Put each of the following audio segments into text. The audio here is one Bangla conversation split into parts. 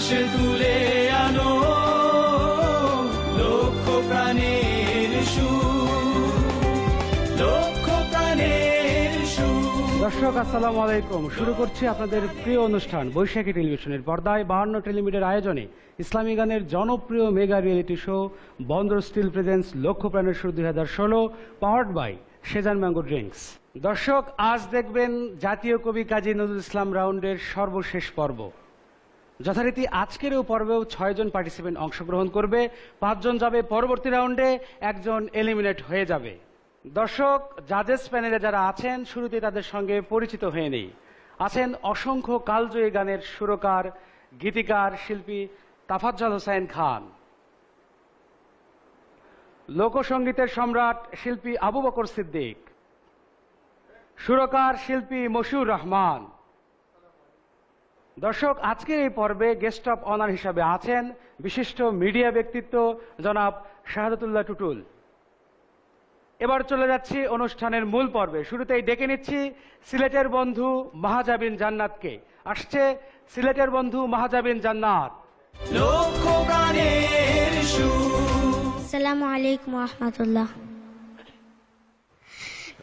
উচ্ছ্বাস তুলে আনো। লক্ষ প্রাণের লক্ষ প্রাণের দর্শক, আসসালামু আলাইকুম। শুরু করছি আপনাদের প্রিয় অনুষ্ঠান বৈশাখী টেলিভিশনের পর্দায় বাহান্ন টেলিমিটার আয়োজনে ইসলামী গানের জনপ্রিয় mega reality show Bandar steel presence লক্ষ্য প্রাণের শুরু দুই হাজার ষোলো, powered by Sezan mango drinks. দর্শক, আজ দেখবেন জাতীয় কবি কাজী নজরুল ইসলাম রাউন্ডের সর্বশেষ পর্ব। যথারীতি আজকের এই পর্বেও ছয়জন পার্টিসিপেন্ট অংশগ্রহণ করবে। পাঁচজন যাবে পরবর্তী রাউন্ডে একজন এলিমিনেট হয়ে যাবে। দর্শক জাজেস প্যানেলে যারা আছেন, শুরুতে তাদের সঙ্গে পরিচিত হয়ে নেই। আছেন অসংখ্য কালজয়ী গানের সুরকার, গীতিকার, শিল্পী তাফাজ্জল হোসাইন খান। লোকসঙ্গীতের সম্রাট, শিল্পী আবু বকর সিদ্দিক। সুরকার, শিল্পী মশিউর রহমান। দর্শক আজকের এই পর্বে গেস্ট অফ অনার হিসাবে আছেন বিশিষ্ট মিডিয়া ব্যক্তিত্ব জনাব শাহাদতুল্লাহ টুটুল। এবার চলে যাচ্ছি অনুষ্ঠানের মূল পর্বে। শুরুতেই ডেকে নিচ্ছি সিলেটের বন্ধু মাহাজাবিন জান্নাতকে। আসছে সিলেটের বন্ধু মাহাজাবিন জান্নাত। আসসালামু আলাইকুম রহমতুল্লাহ।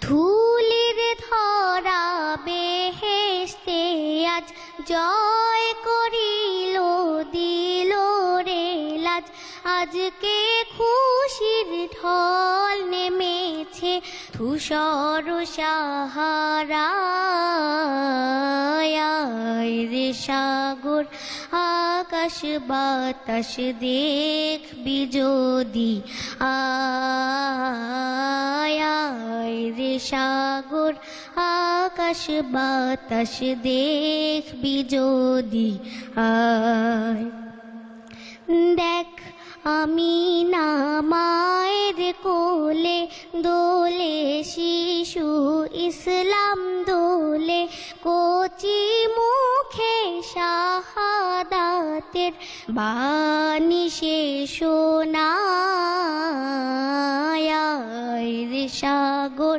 ধুলির ধরা বেহেস্তে আজ জয় করিল দিল রে লাজ। আজকে খুশির ঢল নেমেছে ধূসর সাহারায় সাগর, আকাশ বাতাস দেখবি যদি আয় সাগর, আকাশ বাতাস দেখবি যদি আয়, দেখ আমি না মায়ের কোলে দোলে শিশু ইসলাম দোলে কচি মুখে শাহাদাতের বাণী সে শোনায় সাগর।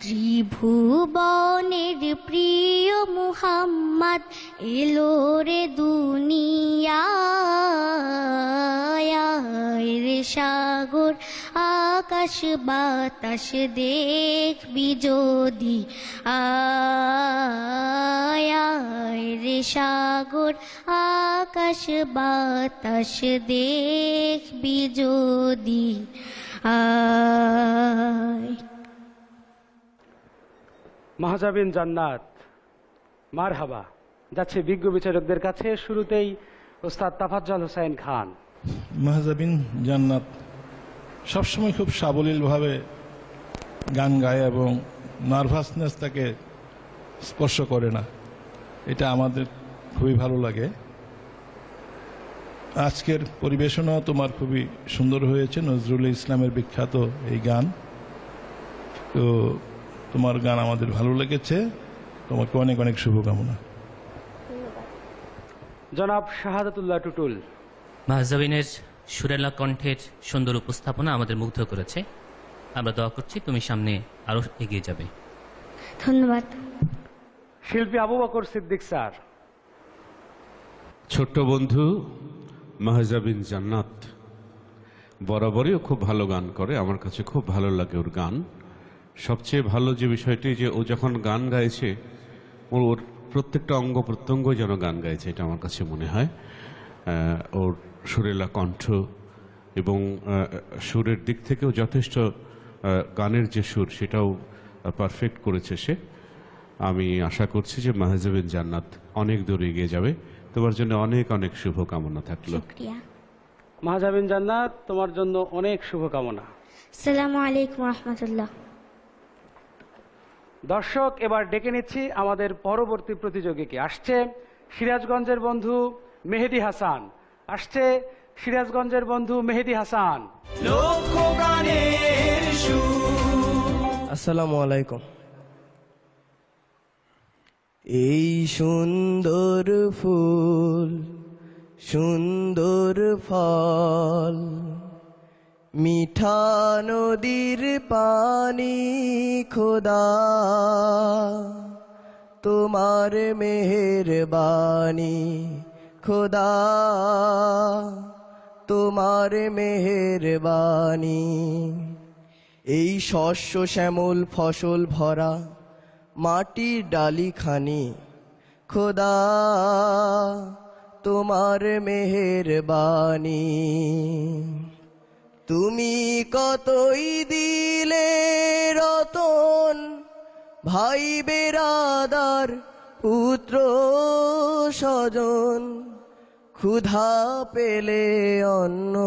ত্রিভুবনের প্রিয় মুহাম্মদ এলো রে সাগর, আকাশ, বাতাস দেখবি যদি। আয় রে সাগর, আকাশ, বাতাস দেখবি যদি। আয়। মাহাজাবিন জান্নাত। মার হাবা যাচ্ছে বিজ্ঞ বিচারকদের কাছে। শুরুতেই ওস্তাদ তাফাজ্জল হোসাইন খান। মাহজাবিন জান্নাত সবসময় খুব সাবলীলভাবে গান গায় এবং নার্ভাসনেস তাকে স্পর্শ করে না। এটা আমাদের খুবই ভালো লাগে। আজকের পরিবেশনাও তোমার খুবই সুন্দর হয়েছে। নজরুল ইসলামের বিখ্যাত এই গান। তো তোমার গান আমাদের ভালো লেগেছে। তোমাকে অনেক অনেক শুভকামনা। জনাব শাহাদাতুল্লাহ টুটুল। মাহজাবিনের সুরেলা কণ্ঠের সুন্দর উপস্থাপনা আমাদের মুগ্ধ করেছে। আমরা দোয়া করছি তুমি সামনে আরও এগিয়ে যাবে। ধন্যবাদ। শিল্পী আবু বকর সিদ্দিক স্যার। ছোট্ট বন্ধু মাহজাবিন জান্নাত। বরাবরই ও খুব ভালো গান করে। আমার কাছে খুব ভালো লাগে ওর গান। সবচেয়ে ভালো যে বিষয়টি যে ও যখন গান গাইছে ওর ওর প্রত্যেকটা অঙ্গ প্রত্যঙ্গ যেন গান গাইছে এটা আমার কাছে মনে হয়। ওর সুরেলা কণ্ঠ এবং সুরের দিক থেকেও যথেষ্ট গানের যে সুর সেটাও পারফেক্ট করেছে সে। আমি আশা করছি যে মাহজাবিন জান্নাত অনেক দূর এগিয়ে যাবে। তোমার জন্য অনেক অনেক শুভকামনা থাকল। মাহজাবিন জান্নাত তোমার জন্য অনেক শুভকামনা। আসসালামু আলাইকুম রহমতুল্লাহ। দর্শক এবার ডেকে নিচ্ছি আমাদের পরবর্তী প্রতিযোগীকে আসছে সিরাজগঞ্জের বন্ধু মেহেদি হাসান। আসছে সিরাজগঞ্জের বন্ধু মেহেদি হাসান। আসসালামু আলাইকুম। এই সুন্দর ফুল সুন্দর ফল। মিঠা নদীর পানি, খোদা। তোমার মেহেরবানি খোদা। তোমার মেহেরবানি এই শস্য শ্যামল ফসল ভরা, মাটির ডালিখানি, খোদা। তোমার মেহেরবানি তুমি কতই দিলে রতন? ভাই বেরাদার পুত্র স্বজন, ক্ষুধা পেলে অন্ন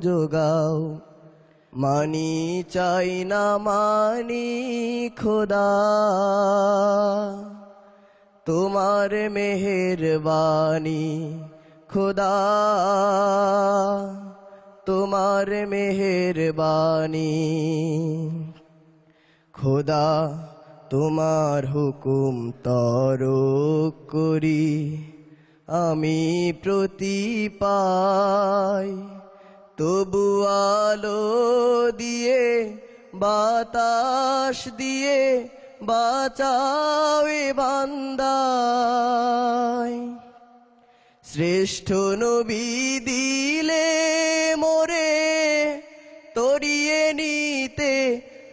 যোগাও। মানি চাই না, মানি খোদা। তোমার মেহেরবানি খোদা। তোমার মেহেরবানি। খোদা তোমার হুকুম তরক করি, আমি প্রতি পাই। তবু আলো দিয়ে, বাতাস দিয়ে বাঁচাওয়ে বান্দায় শ্রেষ্ঠ নবী দিলে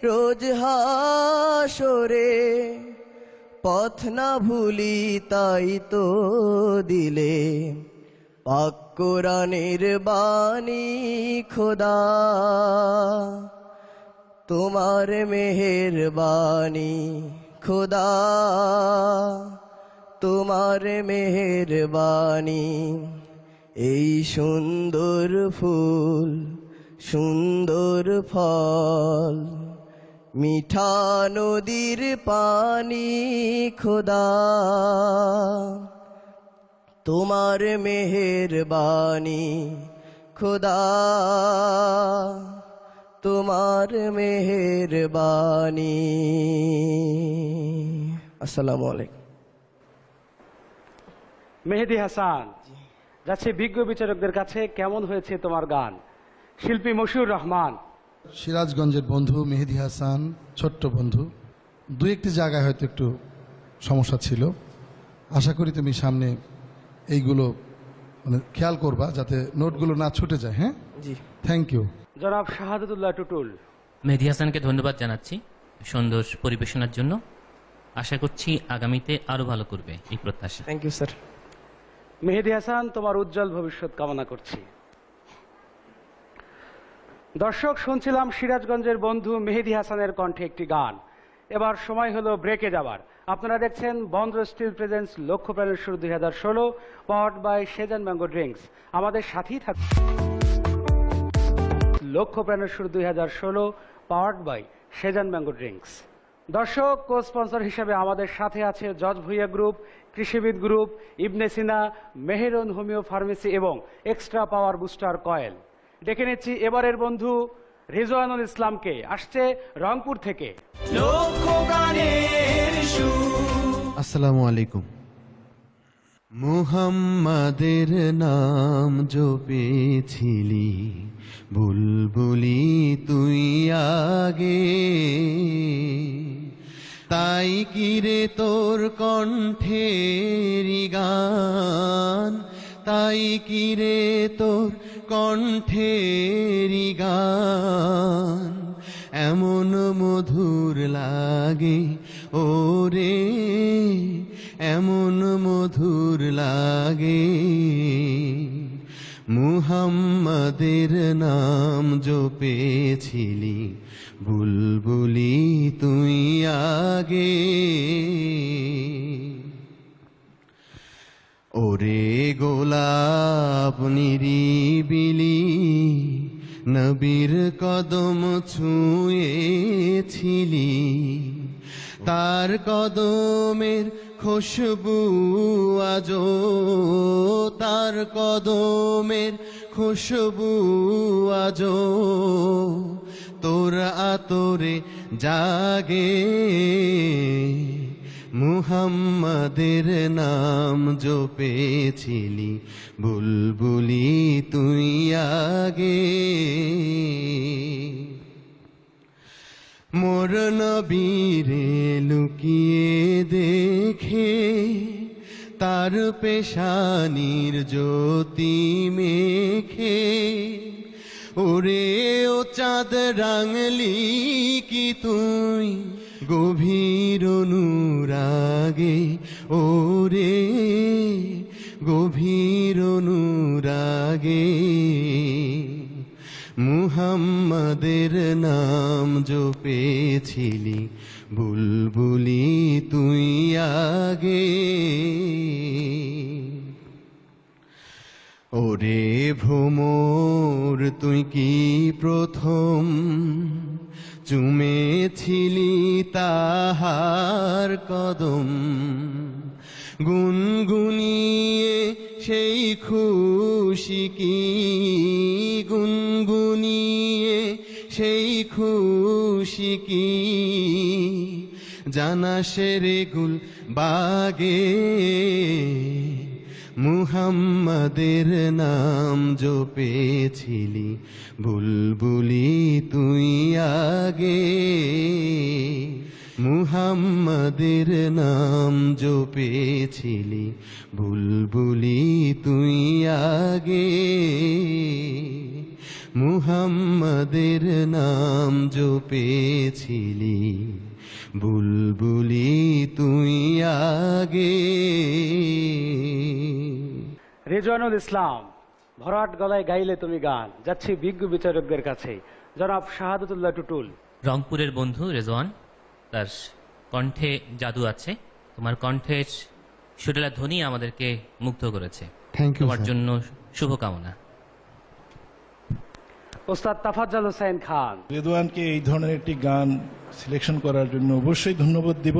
রোজ হাসরে, পথ না ভুলি তাই তো দিলে। পাক কোরআনের বাণী খোদা, তোমার মেহেরবানি খোদা, তোমার মেহেরবানি এই সুন্দর ফুল, সুন্দর ফল মিঠা নদীর পানি, খোদা। তোমার মেহেরবানি খোদা। তোমার মেহেরবানি আসসালামু আলাইকুম। মেহেদি হাসান, যাচ্ছে বিজ্ঞ বিচারকদের কাছে, কেমন হয়েছে তোমার গান? শিল্পী মশিউর রহমান সিরাজগঞ্জের বন্ধু মেহেদি হাসান ছোট্ট বন্ধু। দু একটি জায়গায় হয়তো একটু সমস্যা ছিল। আশা করি তুমি সামনে এইগুলো মানে খেয়াল করবা যাতে নোটগুলো না ছুটে যায় হ্যাঁ? জি। থ্যাংক ইউ জনাব শাহাদুল্লাহ টুটুল। মেহেদি হাসানকে ধন্যবাদ জানাচ্ছি সুন্দর পরিবেশনার জন্য। আশা করছি আগামীতে আরও ভালো করবে এই প্রত্যাশা। Thank you sir Mehedi Hasan তোমার উজ্জ্বল ভবিষ্যৎ কামনা করছি। দর্শক, শুনছিলাম সিরাজগঞ্জের বন্ধু মেহেদি হাসানের কণ্ঠে একটি গান। এবার সময় হলো ব্রেকে যাবার আপনারা দেখছেন বন্দ্র স্টিল প্রেজেন্স লক্ষ্য প্রাণের শুরু দুই হাজার ষোলো powered by Sezan mango drinks আমাদের সাথেই থাক লক্ষ্য প্রাণের শুরু দুই হাজার ষোলো powered by Sezan mango drinks দর্শক কো স্পন্সর হিসেবে আমাদের সাথে আছে Jaj Bhuiyan group Krishibid group Ibne Sina, Meheron homeo pharmacy এবং এক্সট্রা পাওয়ার বুস্টার কয়েল ডেকে নিচ্ছি এবারের বন্ধু রিজওয়ানুল ইসলামকে। আসছে রংপুর থেকে। লক্ষ আসসালামু আলাইকুম। মুহাম্মাদের নাম জপেছিলি বুলবুলি তুই আগে। তাই কিরে তোর কণ্ঠেরি গান? তাই কিরে তোর কণ্ঠেরি গান এমন মধুর লাগে ও রে এমন মধুর লাগে। মুহাম্মাদের নাম জপেছিলি বুলবুলি কদমের খুশবু আজো তার কদমের খুশবু আজো তোর আতরে জাগে মুহাম্মাদের নাম জপেছিলি, বুলবুলি তুই আগে। মোর নবীরে লুকিয়ে দেখে তার পেশানির জ্যোতি মেখে। ওরে ও চাঁদ রাঙলি কি তুই গভীর অনুরাগে? ওরে গভীর অনুরাগে। মুহাম্মাদের নাম জপেছিলি, বুলবুলি তুই আগে। ওরে ভ্রমর, তুই কি প্রথম চুমেছিলি তাহার কদম? গুনগুনিয়ে সেই খুশি কি গুনগুনিয়ে? সেই খুশি কি জানা সেরে গুল বাগে? মুহাম্মাদের নাম জো জপেছিলি বুলবুলি তুই আগে। মুহাম্মাদের নাম জপেছিলি বুলবুলি তুই আগে। মুহাম্মাদের নাম জপেছিলি বুলবুলি তুই আগে। রেজওয়ানুল ইসলাম ভরাট গলায় গাইলে তুমি গান যাচ্ছি বিজ্ঞ বিচারকদের কাছে। জনাব শাহাদতুল্লাহ টুটুল। রংপুরের বন্ধু রেজওয়ান। তার কণ্ঠে জাদু আছে। তোমার কণ্ঠের সুরেলা ধ্বনি আমাদেরকে মুগ্ধ করেছে। থ্যাংক ইউ তোমার জন্য শুভকামনা। ওস্তাদ তাফাজ্জাল হোসেন খান। রেদওয়ানকে এই ধরনের একটি গান সিলেকশন করার জন্য অবশ্যই ধন্যবাদ দিব।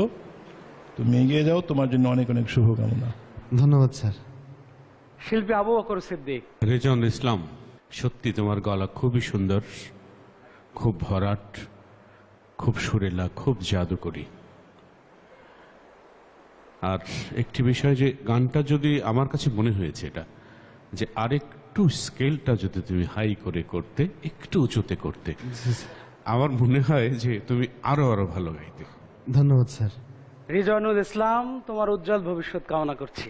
তুমি এগিয়ে যাও তোমার জন্য অনেক অনেক শুভকামনা। ধন্যবাদ স্যার। শিল্পী আবু বকর সিদ্দিক। রেজন ইসলাম সত্যি তোমার গলা খুবই সুন্দর খুব ভরাট। খুব সুরেলা খুব জাদুকরি। আর একটি বিষয় যে গানটা যদি আমার কাছে মনে হয়েছে এটা যে আরেকটু স্কেলটা যদি তুমি হাই করে করতে একটু উঁচুতে করতে আমার মনে হয় যে তুমি আরও আরও ভালো গাইতে। ধন্যবাদ স্যার। রিজওয়ানুল ইসলাম তোমার উজ্জ্বল ভবিষ্যৎ কামনা করছি।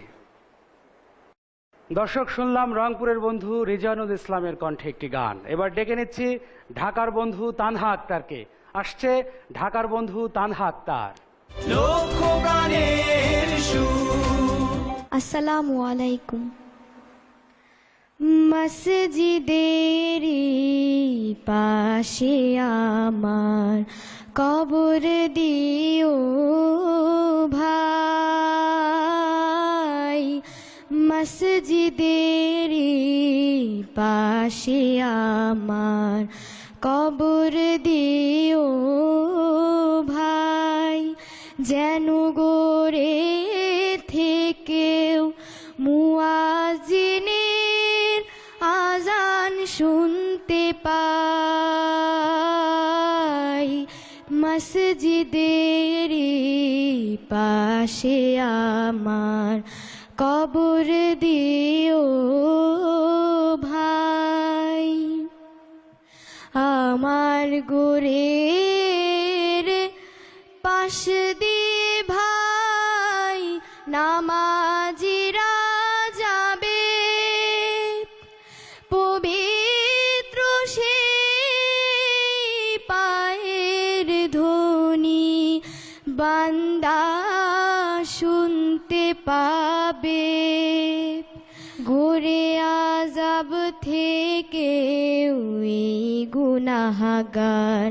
দর্শক শুনলাম রংপুরের বন্ধু রিজওয়ানুল ইসলামের কণ্ঠে একটি গান। এবার ডেকে নিচ্ছি ঢাকার বন্ধু তানহা আক্তারকে। আসছে ঢাকার বন্ধু তানহা আক্তার। আসসালামু আলাইকুম। মসজিদেরি পাশে আমার কবর দিও ভাই। মসজিদেরি পাশে আমার কবর দিও ভাই, যেন গোরে থেকেও মুয়াজিনের আজান শুনতে পাই। মসজিদের পাশে আমার কবর দিও গোরের পাশ দিয়ে ভাই নামাজিরা যাবে পবিত্র সে পায়ের ধ্বনি বান্দা শুনতে পাবে ওই গুনাহাগার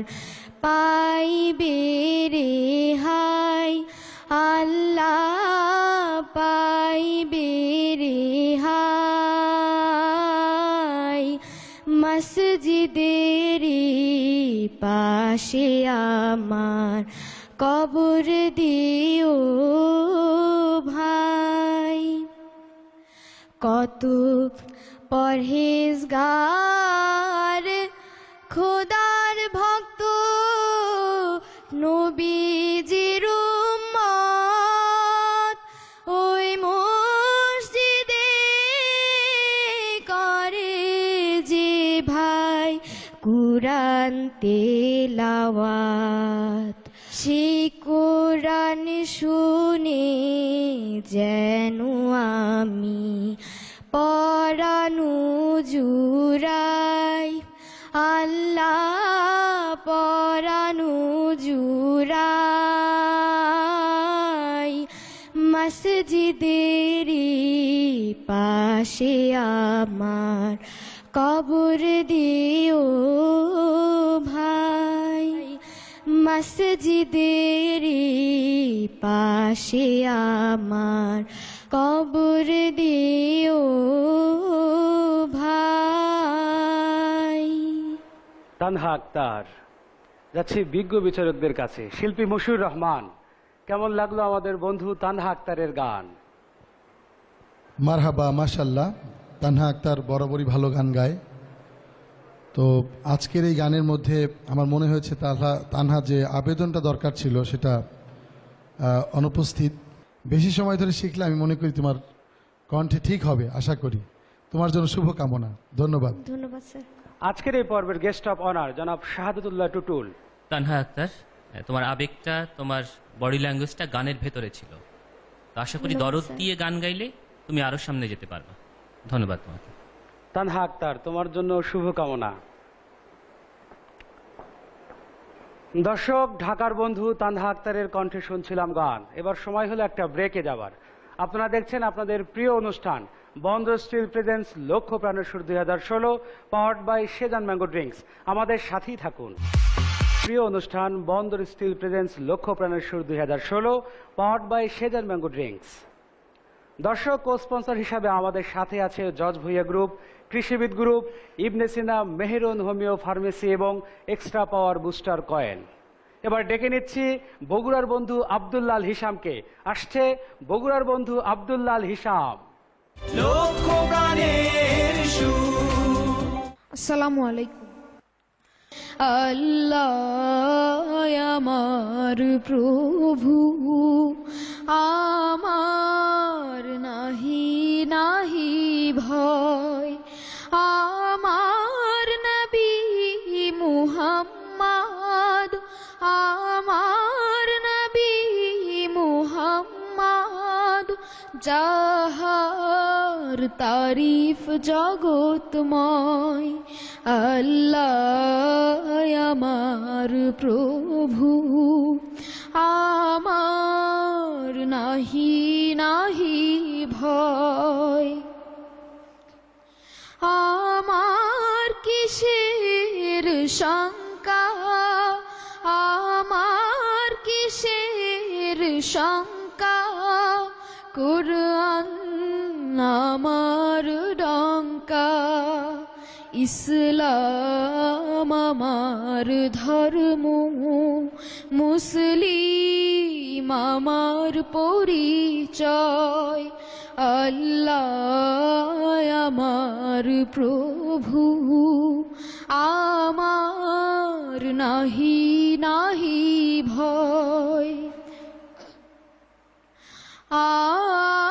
পাইবে রে হাই আল্লাহ পাইবে রে হাই মসজিদের পাশে আমার কবর দিও ভাই। কত পরহেজগার খোদার ভক্ত, নবীজির উম্মত। ওই মসজিদে করে যে ভাই কুরআন তেলাওয়াত। সেই কোরআন শুনে যেন আমি পরানু জুরাই আল্লাহ পরানু জুরাই মসজিদেরই পাশে আমার কবর দিও ভাই। মসজিদেরই পাশে আমার কবর দিও ভাই। তানহা আক্তার যাচ্ছি বিজ্ঞ বিচারকদের কাছে। শিল্পী মশিউর রহমান কেমন লাগল আমাদের বন্ধু তানহা আক্তারের গান? মারহাবা মাশাল্লাহ তানহা আক্তার বরাবরই ভালো গান গায়। তো আজকের এই গানের মধ্যে আমার মনে হয়েছে তানহা তানহা যে আবেদনটা দরকার ছিল সেটা অনুপস্থিত। বেশি সময় ধরে শিখলে আমি মনে করি তোমার কণ্ঠে ঠিক হবে আশা করি। তোমার জন্য শুভকামনা। ধন্যবাদ। ধন্যবাদ স্যার। আজকের এই পর্বের গেস্ট অফ অনার জনাব শাহাদুল্লাহ টুটুল। তানহা আক্তার তোমার আবেগটা তোমার বডি ল্যাঙ্গুয়েজটা গানের ভেতরে ছিল। তো আশা করি দরদ দিয়ে গান গাইলে তুমি আরও সামনে যেতে পারবে। ধন্যবাদ তোমাকে। তানহা আক্তার তোমার জন্য শুভকামনা। দর্শক, ঢাকার বন্ধু তানহা আক্তারের কণ্ঠে শুনছিলাম গান। এবার সময় হলো একটা ব্রেকে যাবার। আপনারা দেখছেন আপনাদের প্রিয় অনুষ্ঠান বন্ধ স্টিল প্রেজেন্স লক্ষ্য প্রাণের সুর দুই হাজার ষোলো powered by Sezan mango drinks আমাদের সাথেই থাকুন। প্রিয় অনুষ্ঠান, বন্দর স্টিল প্রেজেন্স লক্ষ্য প্রাণের সুর দুই হাজার ষোলো powered by Sezan mango drinks দর্শক ও স্পন্সর হিসাবে আমাদের সাথে আছে Jaj Bhuiyan group Krishibid group Ibnesina Meherun homeo pharmacy এবং এক্সট্রা পাওয়ার বুস্টার কয়েন। এবার ডেকে নিচ্ছি বগুড়ার বন্ধু আব্দুল্লাল হিসামকে। আসছে বগুড়ার বন্ধু আব্দুল্লাল হিসাম। আসসালামু আলাইকুম। আল্লাহ আমার প্রভু আমার নাহি নাহি ভয়। আমার নবী মুহাম্মদ, আমার নবী মুহাম্মদ, যাহার তারিফ জগৎময়, আল্লাহ আমার প্রভু। আমার নাহি নাহি ভয় আমার কিসের শঙ্কা? আমার কিসের শঙ্কা? কুরআন আমার ডঙ্কা। ইসলাম আমার ধর্ম। মুসলিম আমার পরিচয়। আল্লাহ আমার প্রভু আমার নাহি নাহি ভয়। কালেমায়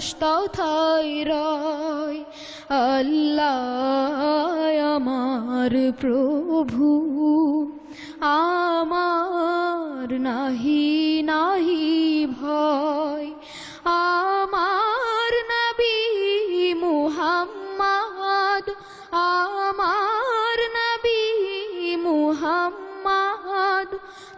আরশ তথায় রয়। আল্লাহ আমার প্রভু, আমার নাহি নাহি ভয়। আমার নবী মুহাম্মদ, আমার নবী মুহাম্মদ,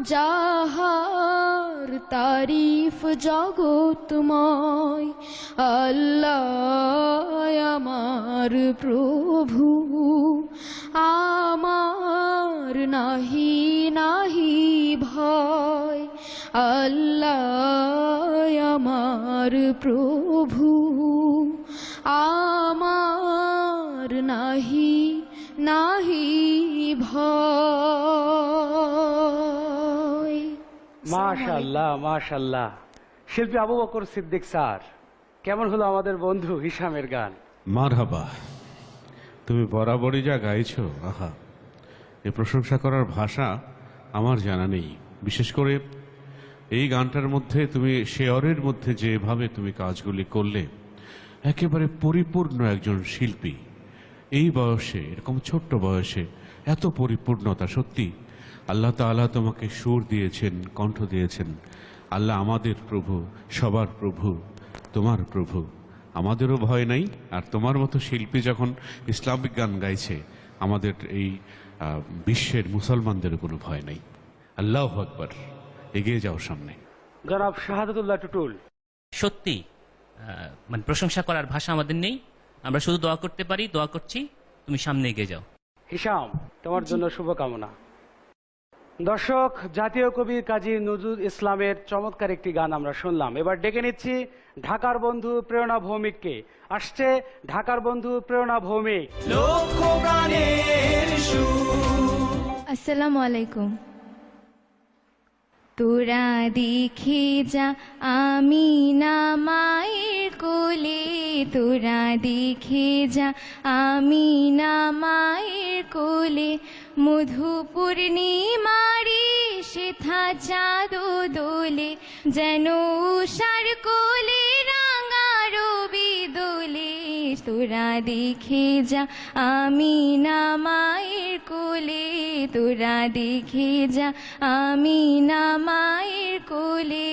যাহার তারিফ জগৎময়। আল্লাহ আমার প্রভু, আমার নাহি নাহি ভয়। আল্লাহ আমার প্রভু, আমার নাহি নাহি ভয়। মাশাল্লাহ মাশাল্লাহ শিল্পী আবু বকর সিদ্দিক স্যার। কেমন হলো আমাদের বন্ধু হিসামের গান? মারহাবা, তুমি বরাবরই যা গাইছ, আহা। এ প্রশংসা করার ভাষা আমার জানা নেই। বিশেষ করে এই গানটার মধ্যে তুমি শেয়রের মধ্যে যেভাবে তুমি কাজগুলি করলে, একেবারে পরিপূর্ণ একজন শিল্পী। এই বয়সে, এরকম ছোট্ট বয়সে, এত পরিপূর্ণতা সত্যি আল্লাহ তাআলা তোমাকে সুর দিয়েছেন, কণ্ঠ দিয়েছেন। আল্লাহ আমাদের প্রভু, সবার প্রভু। তোমার প্রভু। আমাদেরও ভয় নাই আর তোমার মতো শিল্পী যখন ইসলামিক গান গাইছে আমাদের এই বিশ্বের মুসলমানদের কোনো ভয় নাই। আল্লাহ আকবর এগিয়ে যাও সামনে। জনাব শাহাদুল্লাহ টুটুল। সত্যি মানে প্রশংসা করার ভাষা আমাদের নেই। আমরা শুধু দোয়া করতে পারি দোয়া করছি তুমি সামনে এগিয়ে যাও। হিসাম তোমার জন্য শুভকামনা। দর্শক জাতীয় কবি কাজী নজরুল ইসলামের চমৎকার একটি গান আমরা শুনলাম। এবার ডেকে নিচ্ছি ঢাকার বন্ধু প্রেরণা ভৌমিককে। আসছে ঢাকার বন্ধু প্রেরণা ভৌমিক। আসসালামু আলাইকুম। তোরা দেখে যা, আমি না মায়ের কোলে। তোরা দেখে যা, আমি না মায়ের কোলে। মধুপূর্ণিমারি সেথা চাঁদ দোলে, যেন উষার কোলে রাঙা রবি দোলে তোরা দেখে যা, আমি না মায়ের কোলে। তোরা দেখে যা, আমি না মায়ের কোলে।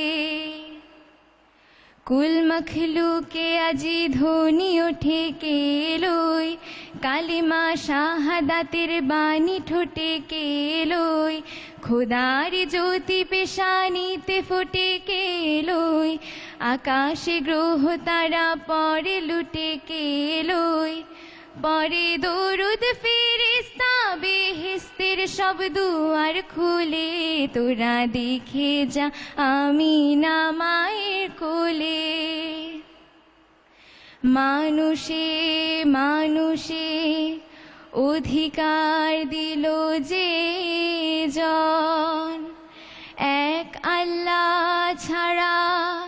কুল মখলুকে আজি ধ্বনি ওঠে কেলই, কালিমা শাহাদাতের বাণী ঠোঁটে কেলই। খোদার জ্যোতি পেশানিতে ফোটে কেলই আকাশে গ্রহ তারা পরে লুটে কেলই পরে দরুদ ফিরিস্তা বেহেস্তের সব দুয়ার খুলে। তোরা দেখে যা, আমি না মায়ের কোলে। মানুষে মানুষে, অধিকার দিল যে জন। এক আল্লাহ ছাড়া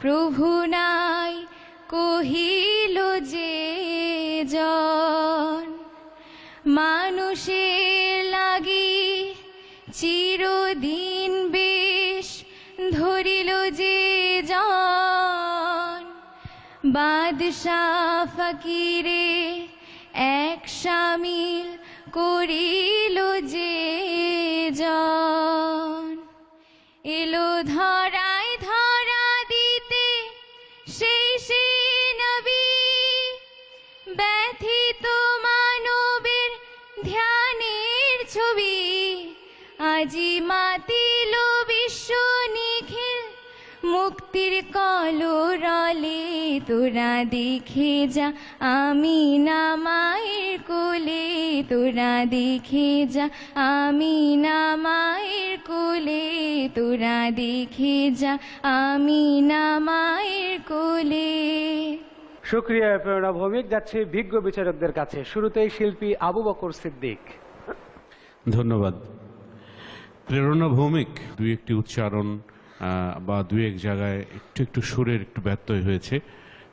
প্রভু নাই কহিল যে জন। মানুষের লাগি চিরদিন বেশ ধরিল যে জন। বাদশাহ ফকিরে এক সামিল করিল তোরা দেখে যা আমি না মায়ের কোলে। তোরা দেখে যা আমি না মায়ের কোলে। তোরা দেখে যা আমি না মায়ের কোলে। সুক্রিয়া প্রেরণা ভৌমিক। যাচ্ছে বিজ্ঞ বিচারকদের কাছে। শুরুতেই শিল্পী আবু বকর সিদ্দিক। ধন্যবাদ। প্রেরণা ভৌমিক দুই একটি উচ্চারণ বা দু এক জায়গায় একটু একটু সুরের একটু ব্যত্যয় হয়েছে।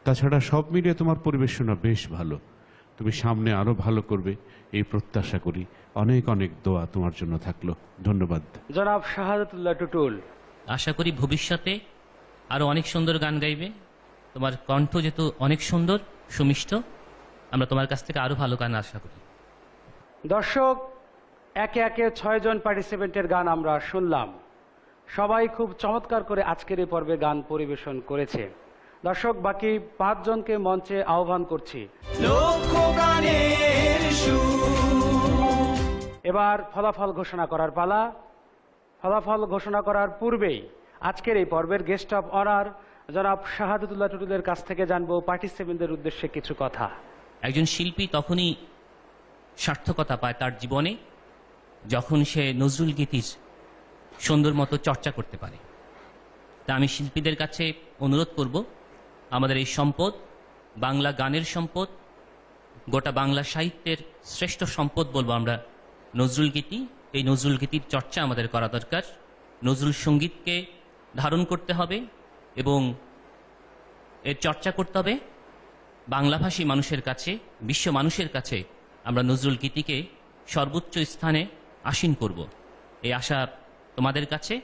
তাছাড়া সব মিলিয়ে তোমার পরিবেশনা বেশ ভালো। তুমি সামনে আরও ভালো করবে এই প্রত্যাশা করি। অনেক অনেক দোয়া তোমার জন্য থাকল। ধন্যবাদ। জনাব শাহাদাতুল্লাহ টুটুল। আশা করি ভবিষ্যতে আরও অনেক সুন্দর গান গাইবে। তোমার কণ্ঠ যেহেতু অনেক সুন্দর সুমিষ্ট আমরা তোমার কাছ থেকে আরও ভালো গান আশা করি। দর্শক একে একে ছয়জন পার্টিসিপেন্টের গান আমরা শুনলাম। সবাই খুব চমৎকার করে আজকের এই পর্বে গান পরিবেশন করেছে। দর্শক বাকি পাঁচজনকে মঞ্চে আহ্বান করছি। এবার ফলাফল ঘোষণা করার পালা। ফলাফল ঘোষণা করার পূর্বেই আজকের এই পর্বের গেস্ট অফ অনার জনাব শাহাদুল্লাহ টুটুলের কাছ থেকে জানব পার্টিসিপেন্টদের উদ্দেশ্যে কিছু কথা। একজন শিল্পী তখনই সার্থকতা পায় তার জীবনে যখন সে নজরুল গীতির সুন্দর মতো চর্চা করতে পারে। তা আমি শিল্পীদের কাছে অনুরোধ করব আমাদের এই সম্পদ, বাংলা গানের সম্পদ, গোটা বাংলা সাহিত্যের শ্রেষ্ঠ সম্পদ বলব আমরা। নজরুল গীতি, এই নজরুল গীতির চর্চা আমাদের করা দরকার। নজরুল সঙ্গীতকে ধারণ করতে হবে এবং এর চর্চা করতে হবে। বাংলাভাষী মানুষের কাছে, বিশ্ব মানুষের কাছে আমরা নজরুল গীতিকে সর্বোচ্চ স্থানে আসীন করব। এই আশা তোমাদের কাছে।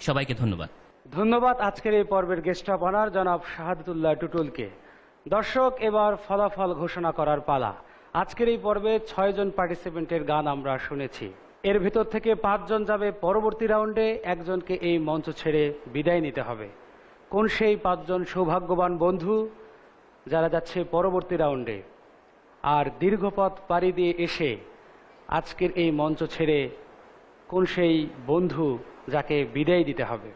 সবাইকে ধন্যবাদ। ধন্যবাদ আজকের এই পর্বের গেস্ট অফ অনার জনাব শাহাদুল্লাহ টুটুলকে। দর্শক, এবার ফলাফল ঘোষণা করার পালা। আজকের এই পর্বে ছয়জন পার্টিসিপেন্টের গান আমরা শুনেছি। এর ভিতর থেকে পাঁচজন যাবে পরবর্তী রাউন্ডে একজনকে এই মঞ্চ ছেড়ে বিদায় নিতে হবে। কোন সেই পাঁচজন সৌভাগ্যবান বন্ধু যারা যাচ্ছে পরবর্তী রাউন্ডে আর দীর্ঘ পথ পাড়ি দিয়ে এসে আজকের এই মঞ্চ ছেড়ে কোন সেই বন্ধু যাকে বিদায় দিতে হবে?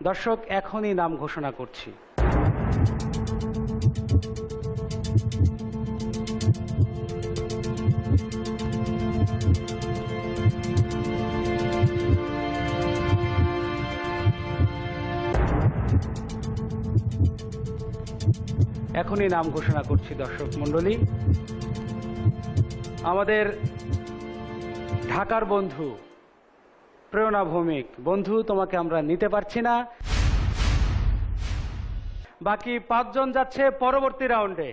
দর্শক এখনই নাম ঘোষণা করছি। এখনই নাম ঘোষণা করছি দর্শক মণ্ডলী। আমাদের ঢাকার বন্ধু প্রেরণা ভৌমিক বন্ধু তোমাকে আমরা নিতে পারছি না। বাকি পাঁচজন যাচ্ছে পরবর্তী রাউন্ডে।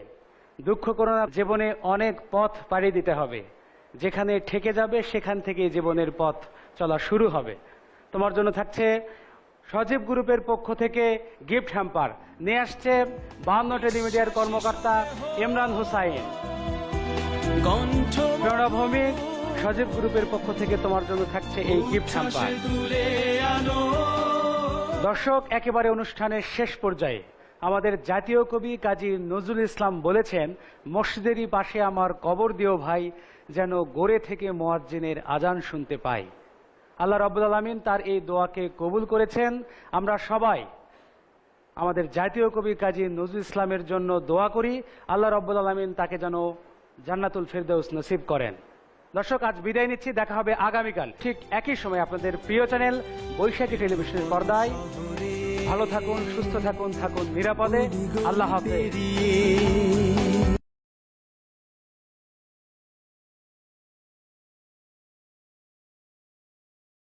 দুঃখ করো না জীবনে অনেক পথ পাড়ি দিতে হবে। যেখানে ঠেকে যাবে সেখান থেকে জীবনের পথ চলা শুরু হবে। তোমার জন্য থাকছে সজীব গ্রুপের পক্ষ থেকে গিফট হ্যাম্পার। নিয়ে আসছে বাহান্ন টেলিমিডিয়ার কর্মকর্তা ইমরান হুসাইন। ভৌমিক সজীব গ্রুপের পক্ষ থেকে তোমার জন্য থাকছে এই গিফট হ্যাম্পার দর্শক, একেবারে অনুষ্ঠানের শেষ পর্যায়ে আমাদের জাতীয় কবি কাজী নজরুল ইসলাম বলেছেন, মসজিদেরই পাশে আমার কবর দিও ভাই, যেন গড়ে থেকে মোয়াজ্জিনের আজান শুনতে পাই। আল্লাহ রব্বুল আলমিন তার এই দোয়াকে কবুল করেছেন। আমরা সবাই আমাদের জাতীয় কবি কাজী নজরুল ইসলামের জন্য দোয়া করি। আল্লাহ রব্বুল আলমিন তাকে যেন জান্নাতুল ফেরদৌস নসিব করেন। দর্শক, আজ বিদায় নিচ্ছি, দেখা হবে আগামীকাল। ঠিক একই সময় আপনাদের প্রিয় চ্যানেল বৈশাখী টেলিভিশনের পর্দায়। ভালো থাকুন, সুস্থ থাকুন থাকুন নিরাপদে। আল্লাহ হাফেজ।